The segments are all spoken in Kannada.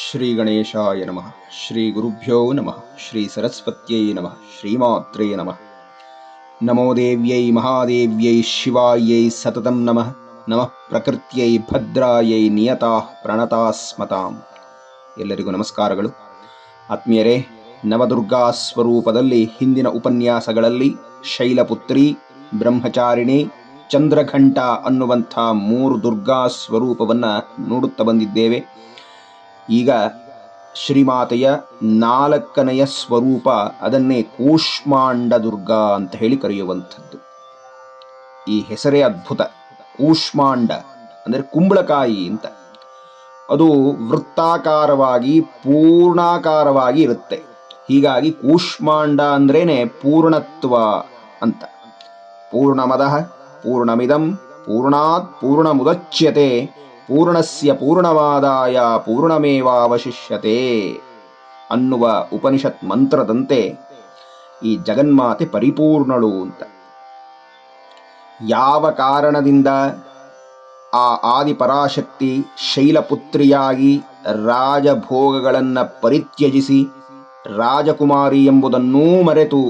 ಶ್ರೀ ಗಣೇಶಾಯ ನಮಃ ಶ್ರೀ ಗುರುಭ್ಯೋ ನಮಃ ಶ್ರೀ ಸರಸ್ವತ್ಯೈ ನಮಃ ಶ್ರೀಮಾತ್ರೇ ನಮಃ ನಮೋ ದೇವ್ಯೈ ಮಹಾದೇವ್ಯೈ ಶಿವಾಯೈ ಸತತಂ ನಮಃ ನಮಃ ಪ್ರಕೃತ್ಯೈ ಭದ್ರಾಯೈ ನಿಯತಾ ಪ್ರಣತಾಸ್ಮತಾಂ ಎಲ್ಲರಿಗೂ ನಮಸ್ಕಾರಗಳು. ಆತ್ಮೀಯರೇ ನವದುರ್ಗಾ ಸ್ವರೂಪದಲ್ಲಿ ಹಿಂದಿನ ಉಪನ್ಯಾಸಗಳಲ್ಲಿ ಶೈಲಪುತ್ರಿ, ಬ್ರಹ್ಮಚಾರಿಣಿ, ಚಂದ್ರಘಂಟ ಅನ್ನುವಂಥ ಮೂರು ದುರ್ಗಾ ಸ್ವರೂಪವನ್ನು ನೋಡುತ್ತಾ ಬಂದಿದ್ದೇವೆ. ಈಗ ಶ್ರೀಮಾತೆಯ ನಾಲ್ಕನೆಯ ಸ್ವರೂಪ ಅದನ್ನೇ ಕೂಷ್ಮಾಂಡ ದುರ್ಗಾ ಅಂತ ಹೇಳಿ ಕರೆಯುವಂಥದ್ದು. ಈ ಹೆಸರೇ ಅದ್ಭುತ. ಕೂಷ್ಮಾಂಡ ಅಂದರೆ ಕುಂಬಳಕಾಯಿ ಅಂತ. ಅದು ವೃತ್ತಾಕಾರವಾಗಿ, ಪೂರ್ಣಾಕಾರವಾಗಿ ಇರುತ್ತೆ. ಹೀಗಾಗಿ ಕೂಷ್ಮಾಂಡ ಅಂದ್ರೇನೆ ಪೂರ್ಣತ್ವ ಅಂತ. ಪೂರ್ಣಮದ ಪೂರ್ಣಮಿದಂ ಪೂರ್ಣಾತ್ ಪೂರ್ಣಮುದಚ್ಯತೆ ಪೂರ್ಣಸ್ಯ ಪೂರ್ಣವಾದಾಯ ಪೂರ್ಣಮೇವಾವಶಿಷ್ಯತೆ ಅನ್ನುವ ಉಪನಿಷತ್ ಮಂತ್ರದಂತೆ ಈ ಜಗನ್ಮಾತೆ ಪರಿಪೂರ್ಣಳು ಅಂತ. ಯಾವ ಕಾರಣದಿಂದ ಆ ಆದಿಪರಾಶಕ್ತಿ ಶೈಲಪುತ್ರಿಯಾಗಿ ರಾಜಭೋಗಗಳನ್ನು ಪರಿತ್ಯಜಿಸಿ ರಾಜಕುಮಾರಿ ಎಂಬುದನ್ನೂ ಮರೆತು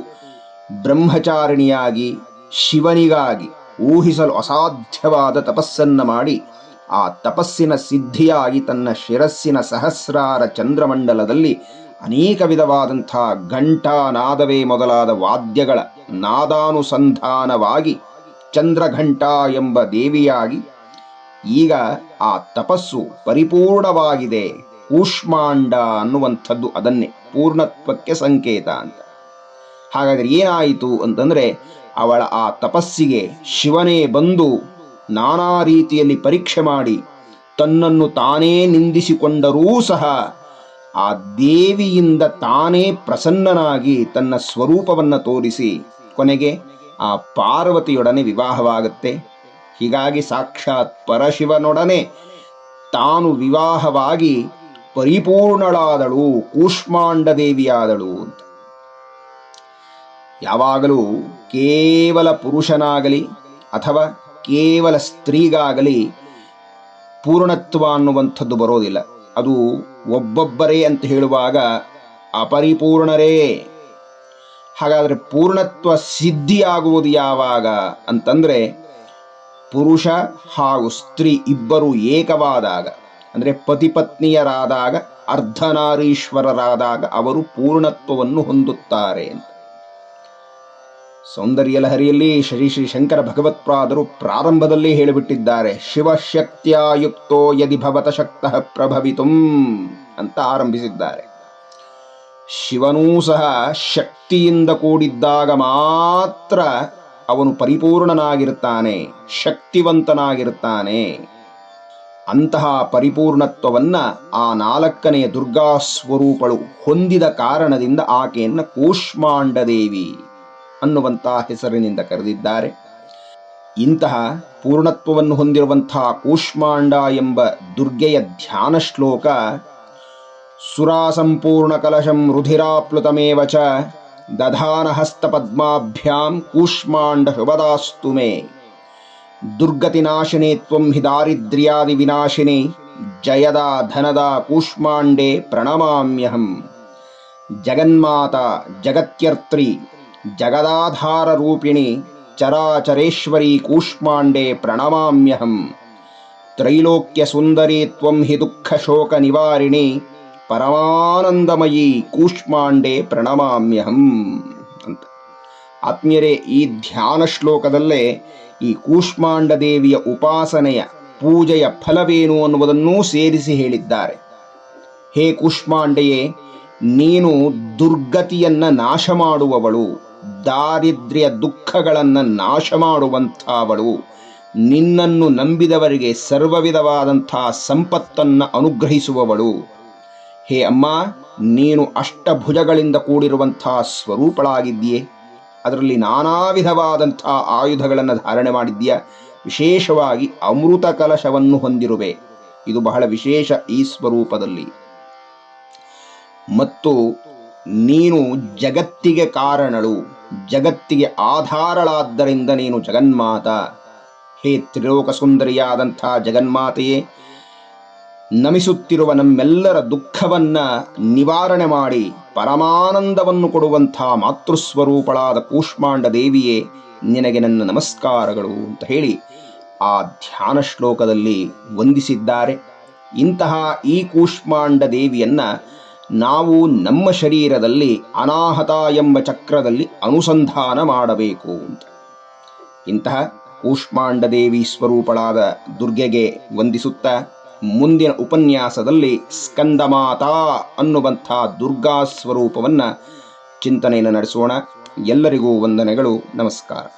ಬ್ರಹ್ಮಚಾರಿಣಿಯಾಗಿ ಶಿವನಿಗಾಗಿ ಊಹಿಸಲು ಅಸಾಧ್ಯವಾದ ತಪಸ್ಸನ್ನು ಮಾಡಿ ಆ ತಪಸ್ಸಿನ ಸಿದ್ಧಿಯಾಗಿ ತನ್ನ ಶಿರಸ್ಸಿನ ಸಹಸ್ರಾರ ಚಂದ್ರಮಂಡಲದಲ್ಲಿ ಅನೇಕ ವಿಧವಾದಂಥ ಘಂಟಾ ನಾದವೇ ಮೊದಲಾದ ವಾದ್ಯಗಳ ನಾದಾನುಸಂಧಾನವಾಗಿ ಚಂದ್ರಘಂಟಾ ಎಂಬ ದೇವಿಯಾಗಿ ಈಗ ಆ ತಪಸ್ಸು ಪರಿಪೂರ್ಣವಾಗಿದೆ. ಕೂಷ್ಮಾಂಡ ಅನ್ನುವಂಥದ್ದು ಅದನ್ನೇ ಪೂರ್ಣತ್ವಕ್ಕೆ ಸಂಕೇತ ಅಂತ. ಹಾಗಾದರೆ ಏನಾಯಿತು ಅಂತಂದರೆ ಅವಳ ಆ ತಪಸ್ಸಿಗೆ ಶಿವನೇ ಬಂದು ನಾನಾ ರೀತಿಯಲ್ಲಿ ಪರೀಕ್ಷೆ ಮಾಡಿ ತನ್ನನ್ನು ತಾನೇ ನಿಂದಿಸಿಕೊಂಡರೂ ಸಹ ಆ ದೇವಿಯಿಂದ ತಾನೇ ಪ್ರಸನ್ನನಾಗಿ ತನ್ನ ಸ್ವರೂಪವನ್ನು ತೋರಿಸಿ ಕೊನೆಗೆ ಆ ಪಾರ್ವತಿಯೊಡನೆ ವಿವಾಹವಾಗುತ್ತೆ. ಹೀಗಾಗಿ ಸಾಕ್ಷಾತ್ ಪರಶಿವನೊಡನೆ ತಾನು ವಿವಾಹವಾಗಿ ಪರಿಪೂರ್ಣಳಾದಳು ಕೂಷ್ಮಾಂಡ ದೇವಿಯಾದಳು ಅಂತ. ಯಾವಾಗಲೂ ಕೇವಲ ಪುರುಷನಾಗಲಿ ಅಥವಾ ಕೇವಲ ಸ್ತ್ರೀಗಾಗಲಿ ಪೂರ್ಣತ್ವ ಅನ್ನುವಂಥದ್ದು ಬರೋದಿಲ್ಲ. ಅದು ಒಬ್ಬೊಬ್ಬರೇ ಅಂತ ಹೇಳುವಾಗ ಅಪರಿಪೂರ್ಣರೇ. ಹಾಗಾದರೆ ಪೂರ್ಣತ್ವ ಸಿದ್ಧಿಯಾಗುವುದು ಯಾವಾಗ ಅಂತಂದರೆ ಪುರುಷ ಹಾಗೂ ಸ್ತ್ರೀ ಇಬ್ಬರು ಏಕವಾದಾಗ, ಅಂದರೆ ಪತಿಪತ್ನಿಯರಾದಾಗ, ಅರ್ಧನಾರೀಶ್ವರರಾದಾಗ ಅವರು ಪೂರ್ಣತ್ವವನ್ನು ಹೊಂದುತ್ತಾರೆ ಅಂತ. ಸೌಂದರ್ಯ ಲಹರಿಯಲ್ಲಿ ಶ್ರೀ ಶ್ರೀ ಶಂಕರ ಭಗವತ್ಪಾದರು ಪ್ರಾರಂಭದಲ್ಲಿ ಹೇಳಿಬಿಟ್ಟಿದ್ದಾರೆ. ಶಿವಶಕ್ತಿಯಾಯುಕ್ತೋ ಯದಿ ಭವತ ಶಕ್ತಃ ಪ್ರಭವಿತುಂ ಅಂತ ಆರಂಭಿಸಿದ್ದಾರೆ. ಶಿವನೂ ಸಹ ಶಕ್ತಿಯಿಂದ ಕೂಡಿದ್ದಾಗ ಮಾತ್ರ ಅವನು ಪರಿಪೂರ್ಣನಾಗಿರುತ್ತಾನೆ ಶಕ್ತಿವಂತನಾಗಿರುತ್ತಾನೆ ಅಂತಹ ಪರಿಪೂರ್ಣತ್ವವನ್ನ ಆ ನಾಲ್ಕನೆಯ ದುರ್ಗಾ ಸ್ವರೂಪಳು ಹೊಂದಿದ ಕಾರಣದಿಂದ ಆಕೆಯನ್ನು ಕೂಷ್ಮಾಂಡ ದೇವಿ ಅನ್ನುವಂಥ ಹೆಸರಿನಿಂದ ಕರೆದಿದ್ದಾರೆ ಇಂತಹ ಪೂರ್ಣತ್ವವನ್ನು ಹೊಂದಿರುವಂತಹ ಕೂಷ್ಮಾಂಡ ಎಂಬ ದುರ್ಗೆಯ ಧ್ಯಾನ ಶ್ಲೋಕ ಸುರಾಸಂಪೂರ್ಣ ಕಲಶಂ ರುಧಿರಾಪ್ಲುತಮೇವ ಚ ದಧಾನ ಹಸ್ತಪದ್ಮಾಭ್ಯಾಂ ಕೂಷ್ಮಾಂಡ ಶುಭದಾಸ್ತು ಮೇ ದುರ್ಗತಿನಾಶಿನಿ ತ್ವಂ ಹಿ ದಾರಿದ್ರ್ಯಾದಿ ವಿನಾಶಿನಿ ಜಯದ ಧನದ ಕೂಷ್ಮಾಂಡೆ ಪ್ರಣಮಾಮ್ಯಹಂ ಜಗನ್ಮಾತ ಜಗತ್ಯರ್ತ್ರಿ ಜಗದಾಧಾರ ರೂಪಿಣಿ ಚರಾಚರೇಶ್ವರಿ ಕೂಷ್ಮಾಂಡೆ ಪ್ರಣಮಾಮ್ಯಹಂ. ತ್ರೈಲೋಕ್ಯ ಸುಂದರಿ ತ್ವಂ ಹಿ ದುಃಖ ಶೋಕ ನಿವಾರಿಣಿ ಪರಮಾನಂದಮಯಿ ಕೂಷ್ಮಾಂಡೆ ಪ್ರಣಮಾಮ್ಯಹಂ. ಅಂತ. ಆತ್ಮೀಯರೇ, ಈ ಧ್ಯಾನ ಶ್ಲೋಕದಲ್ಲೇ ಈ ಕೂಷ್ಮಾಂಡ ದೇವಿಯ ಉಪಾಸನೆಯ ಪೂಜೆಯ ಫಲವೇನು ಅನ್ನುವುದನ್ನೂ ಸೇರಿಸಿ ಹೇಳಿದ್ದಾರೆ. ಹೇ ಕೂಷ್ಮಾಂಡೆಯೇ, ನೀನು ದುರ್ಗತಿಯನ್ನ ನಾಶ ಮಾಡುವವಳು ದಾರಿದ್ರ್ಯ ದುಃಖಗಳನ್ನು ನಾಶ ಮಾಡುವಂಥವಳು ನಿನ್ನನ್ನು ನಂಬಿದವರಿಗೆ ಸರ್ವ ವಿಧವಾದಂಥ ಸಂಪತ್ತನ್ನು ಅನುಗ್ರಹಿಸುವವಳು. ಹೇ ಅಮ್ಮ, ನೀನು ಅಷ್ಟಭುಜಗಳಿಂದ ಕೂಡಿರುವಂಥ ಸ್ವರೂಪಳಾಗಿದ್ದೀಯೆ. ಅದರಲ್ಲಿ ನಾನಾ ವಿಧವಾದಂಥ ಆಯುಧಗಳನ್ನು ಧಾರಣೆ ಮಾಡಿದ್ದೀಯ. ವಿಶೇಷವಾಗಿ ಅಮೃತ ಕಲಶವನ್ನು ಹೊಂದಿರುವೆ. ಇದು ಬಹಳ ವಿಶೇಷ ಈ ಸ್ವರೂಪದಲ್ಲಿ. ಮತ್ತು ನೀನು ಜಗತ್ತಿಗೆ ಕಾರಣಳು, ಜಗತ್ತಿಗೆ ಆಧಾರಳಾದ್ದರಿಂದ ನೀನು ಜಗನ್ಮಾತ. ಹೇ ತ್ರಿಲೋಕ ಸುಂದರಿಯಾದಂಥ ಜಗನ್ಮಾತೆಯೇ, ನಮಿಸುತ್ತಿರುವ ನಮ್ಮೆಲ್ಲರ ದುಃಖವನ್ನ ನಿವಾರಣೆ ಮಾಡಿ ಪರಮಾನಂದವನ್ನು ಕೊಡುವಂಥ ಮಾತೃಸ್ವರೂಪಳಾದ ಕೂಷ್ಮಾಂಡ ದೇವಿಯೇ, ನಿನಗೆ ನನ್ನ ನಮಸ್ಕಾರಗಳು ಅಂತ ಹೇಳಿ ಆ ಧ್ಯಾನ ಶ್ಲೋಕದಲ್ಲಿ ವಂದಿಸಿದ್ದಾರೆ. ಇಂತಹ ಈ ಕೂಷ್ಮಾಂಡ ದೇವಿಯನ್ನ ನಾವು ನಮ್ಮ ಶರೀರದಲ್ಲಿ ಅನಾಹತ ಎಂಬ ಚಕ್ರದಲ್ಲಿ ಅನುಸಂಧಾನ ಮಾಡಬೇಕು ಅಂತ. ಇಂತಹ ಕೂಷ್ಮಾಂಡ ದೇವಿ ಸ್ವರೂಪಳಾದ ದುರ್ಗೆಗೆ ವಂದಿಸುತ್ತಾ ಮುಂದಿನ ಉಪನ್ಯಾಸದಲ್ಲಿ ಸ್ಕಂದಮಾತಾ ಅನ್ನುವಂಥ ದುರ್ಗಾ ಸ್ವರೂಪವನ್ನು ಚಿಂತನೆಯನ್ನು ನಡೆಸೋಣ. ಎಲ್ಲರಿಗೂ ವಂದನೆಗಳು, ನಮಸ್ಕಾರ.